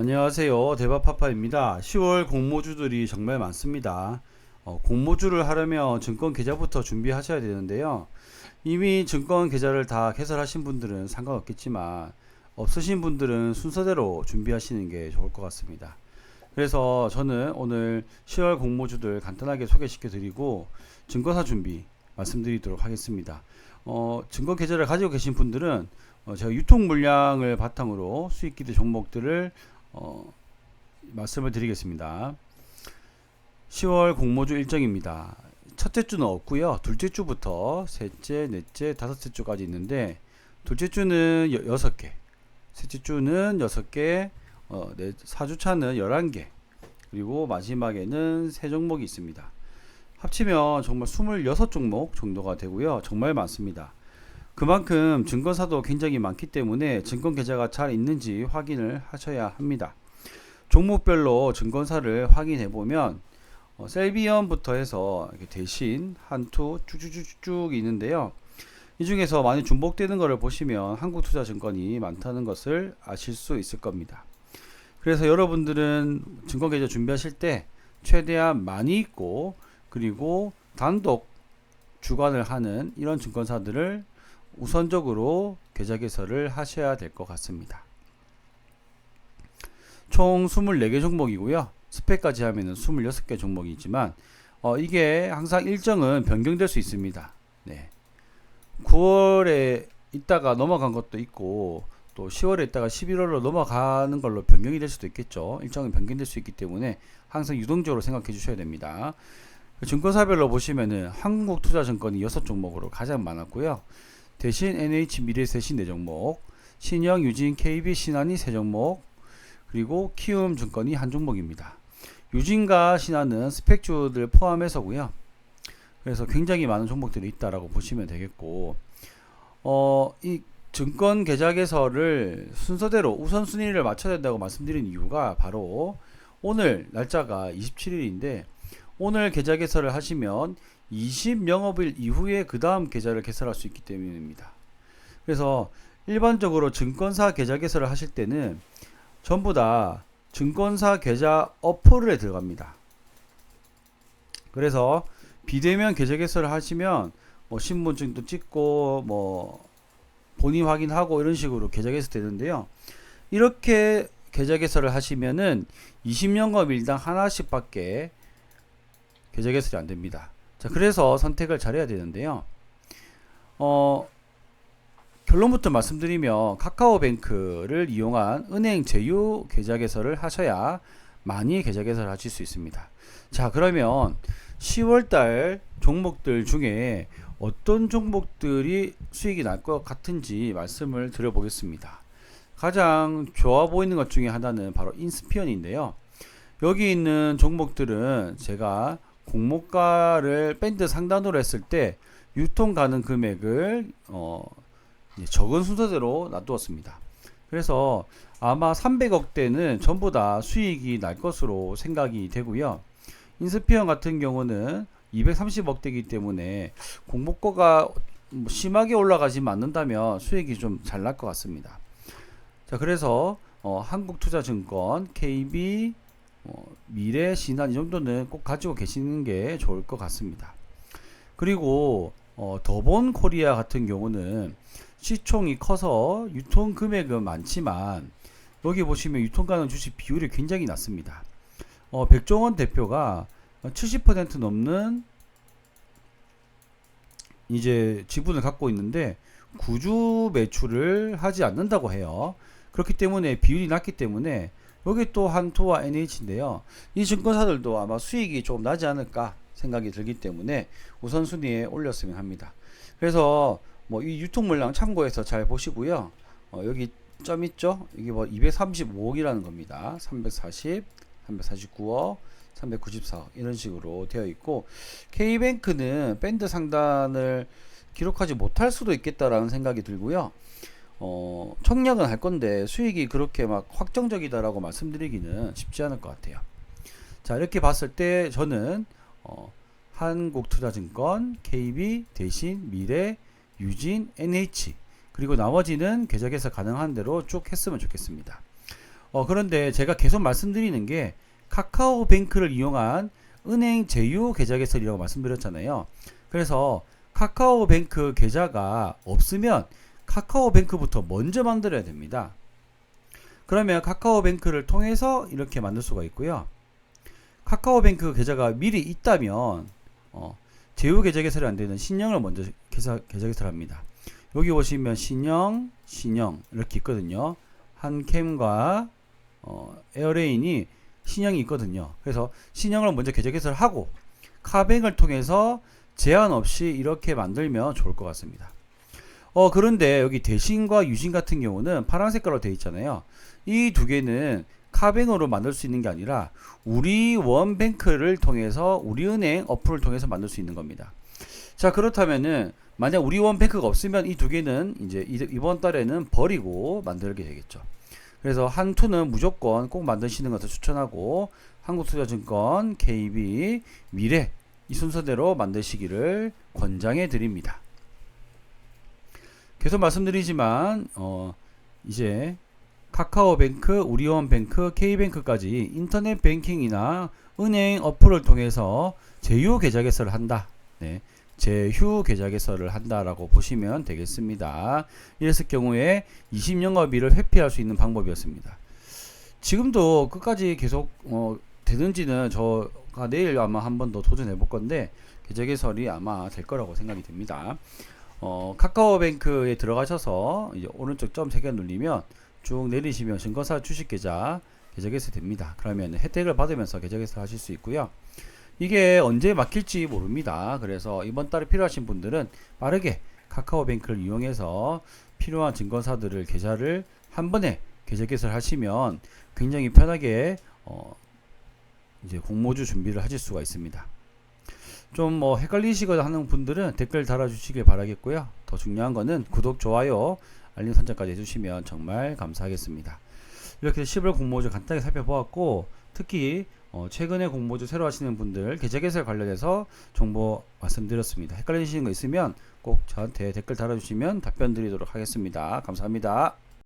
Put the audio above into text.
안녕하세요. 대바파파입니다. 10월 공모주들이 정말 많습니다. 어, 공모주를 하려면 증권 계좌부터 준비하셔야 되는데요. 이미 증권 계좌를 다 개설하신 분들은 상관없겠지만 없으신 분들은 순서대로 준비하시는 게 좋을 것 같습니다. 그래서 저는 오늘 10월 공모주들 간단하게 소개시켜 드리고 증권사 준비 말씀드리도록 하겠습니다. 어, 증권 계좌를 가지고 계신 분들은 어, 제가 유통 물량을 바탕으로 수익 기대 종목들을 어, 말씀을 드리겠습니다. 10월 공모주 일정입니다. 첫째 주는 없고요. 둘째 주부터 셋째, 넷째, 다섯째 주까지 있는데 둘째 주는 여, 여섯 개, 셋째 주는 여섯 개, 어, 네, 4주차는 11개, 그리고 마지막에는 세 종목이 있습니다. 합치면 정말 26종목 정도가 되고요. 정말 많습니다. 그만큼 증권사도 굉장히 많기 때문에 증권 계좌가 잘 있는지 확인을 하셔야 합니다. 종목별로 증권사를 확인해 보면 어, 셀비언부터 해서 대신 한투 쭉쭉쭉쭉 있는데요. 이 중에서 많이 중복되는 것을 보시면 한국투자증권이 많다는 것을 아실 수 있을 겁니다. 그래서 여러분들은 증권 계좌 준비하실 때 최대한 많이 있고 그리고 단독 주관을 하는 이런 증권사들을 우선적으로 계좌 개설을 하셔야 될 것 같습니다. 총 24개 종목이고요. 스펙까지 하면은 26개 종목이 있지만 어, 이게 항상 일정은 변경될 수 있습니다. 네. 9월에 있다가 넘어간 것도 있고 또 10월에 있다가 11월로 넘어가는 걸로 변경이 될 수도 있겠죠. 일정은 변경될 수 있기 때문에 항상 유동적으로 생각해 주셔야 됩니다. 증권사별로 보시면은 한국투자증권이 6종목으로 가장 많았고요. 대신 NH 미래세신 4종목, 신영, 유진, KB, 신한이 3종목, 그리고 키움 증권이 한 종목입니다. 유진과 신한은 스펙주들 포함해서고요. 그래서 굉장히 많은 종목들이 있다라고 보시면 되겠고, 어, 이 증권 계좌 개설을 순서대로 우선순위를 맞춰야 된다고 말씀드린 이유가 바로 오늘 날짜가 27일인데 오늘 계좌 개설을 하시면 20 영업일 이후에 그 다음 계좌를 개설할 수 있기 때문입니다. 그래서 일반적으로 증권사 계좌 개설을 하실 때는 전부 다 증권사 계좌 어플에 들어갑니다. 그래서 비대면 계좌 개설을 하시면 뭐 신분증도 찍고 뭐 본인 확인하고 이런 식으로 계좌 개설 되는데요. 이렇게 계좌 개설을 하시면은 20영업일당 하나씩밖에 계좌 개설이 안 됩니다. 자, 그래서 선택을 잘해야 되는데요. 어, 결론부터 말씀드리면 카카오뱅크를 이용한 은행 제휴 계좌 개설을 하셔야 많이 계좌 개설을 하실 수 있습니다. 자, 그러면 10월달 종목들 중에 어떤 종목들이 수익이 날 것 같은지 말씀을 드려보겠습니다. 가장 좋아 보이는 것 중에 하나는 바로 인스피언인데요. 여기 있는 종목들은 제가 공모가를 밴드 상단으로 했을 때 유통 가능 금액을 어, 적은 순서대로 놔두었습니다. 그래서 아마 300억대는 전부 다 수익이 날 것으로 생각이 되고요. 인스피언 같은 경우는 230억대이기 때문에 공모가가 뭐 심하게 올라가지 않는다면 수익이 좀 잘 날 것 같습니다. 자, 그래서 어, 한국투자증권, KB, 어, 미래, 신한 이 정도는 꼭 가지고 계시는 게 좋을 것 같습니다. 그리고 어, 더본 코리아 같은 경우는 시총이 커서 유통 금액은 많지만 여기 보시면 유통 가능 주식 비율이 굉장히 낮습니다. 어, 백종원 대표가 70% 넘는 이제 지분을 갖고 있는데 구주 매출을 하지 않는다고 해요. 그렇기 때문에 비율이 낮기 때문에 여기 또 한토와 NH인데요. 이 증권사들도 아마 수익이 조금 나지 않을까 생각이 들기 때문에 우선순위에 올렸으면 합니다. 그래서 뭐 이 유통 물량 참고해서 잘 보시고요. 어, 여기 점 있죠? 이게 뭐 235억이라는 겁니다. 340, 349억, 394억 이런 식으로 되어 있고 K뱅크는 밴드 상단을 기록하지 못할 수도 있겠다라는 생각이 들고요. 어, 청약은 할 건데 수익이 그렇게 막 확정적이다라고 말씀드리기는 쉽지 않을 것 같아요. 자, 이렇게 봤을 때 저는 어, 한국투자증권, KB, 대신, 미래, 유진, NH 그리고 나머지는 계좌 개설 가능한 대로 쭉 했으면 좋겠습니다. 어, 그런데 제가 계속 말씀드리는 게 카카오뱅크를 이용한 은행 제휴 계좌 개설이라고 말씀드렸잖아요. 그래서 카카오뱅크 계좌가 없으면 카카오뱅크부터 먼저 만들어야 됩니다. 그러면 카카오뱅크를 통해서 이렇게 만들 수가 있고요. 카카오뱅크 계좌가 미리 있다면 어, 제휴 계좌 개설이 안 되는 신형을 먼저 계좌, 계좌 개설합니다. 여기 보시면 신형, 신형 이렇게 있거든요. 한캠과 어, 에어레인이 신형이 있거든요. 그래서 신형을 먼저 계좌 개설하고 카뱅을 통해서 제한 없이 이렇게 만들면 좋을 것 같습니다. 어 그런데 여기 대신과 유신 같은 경우는 파란 색깔로 되어 있잖아요. 이 두 개는 카뱅으로 만들 수 있는 게 아니라 우리 원뱅크를 통해서 우리은행 어플을 통해서 만들 수 있는 겁니다. 자 그렇다면은 만약 우리 원뱅크가 없으면 이 두 개는 이제 이- 이번 달에는 버리고 만들게 되겠죠. 그래서 한 투는 무조건 꼭 만드시는 것을 추천하고 한국투자증권, KB, 미래 이 순서대로 만드시기를 권장해 드립니다. 계속 말씀드리지만 어 이제 카카오뱅크, 우리원뱅크, K뱅크까지 인터넷 뱅킹이나 은행 어플을 통해서 제휴 계좌 개설을 한다. 네. 제휴 계좌 개설을 한다라고 보시면 되겠습니다. 이랬을 경우에 20영업일을 회피할 수 있는 방법이었습니다. 지금도 끝까지 계속 어, 되는지는 저가 내일 아마 한 번 더 도전해 볼 건데 계좌 개설이 아마 될 거라고 생각이 됩니다. 어, 카카오뱅크에 들어가셔서 이제 오른쪽 점 3개 누르면 쭉 내리시면 증권사 주식 계좌 계좌 개설 됩니다. 그러면 혜택을 받으면서 계좌 개설 하실 수 있고요. 이게 언제 막힐지 모릅니다. 그래서 이번 달에 필요하신 분들은 빠르게 카카오뱅크를 이용해서 필요한 증권사들을 계좌를 한 번에 계좌 개설하시면 굉장히 편하게 어 이제 공모주 준비를 하실 수가 있습니다. 좀 뭐 헷갈리시거나 하는 분들은 댓글 달아주시길 바라겠고요. 더 중요한 거는 구독, 좋아요, 알림 설정까지 해주시면 정말 감사하겠습니다. 이렇게 10월 공모주 간단히 살펴보았고 특히 어, 최근에 공모주 새로 하시는 분들 계좌 개설 관련해서 정보 말씀드렸습니다. 헷갈리시는 거 있으면 꼭 저한테 댓글 달아주시면 답변 드리도록 하겠습니다. 감사합니다.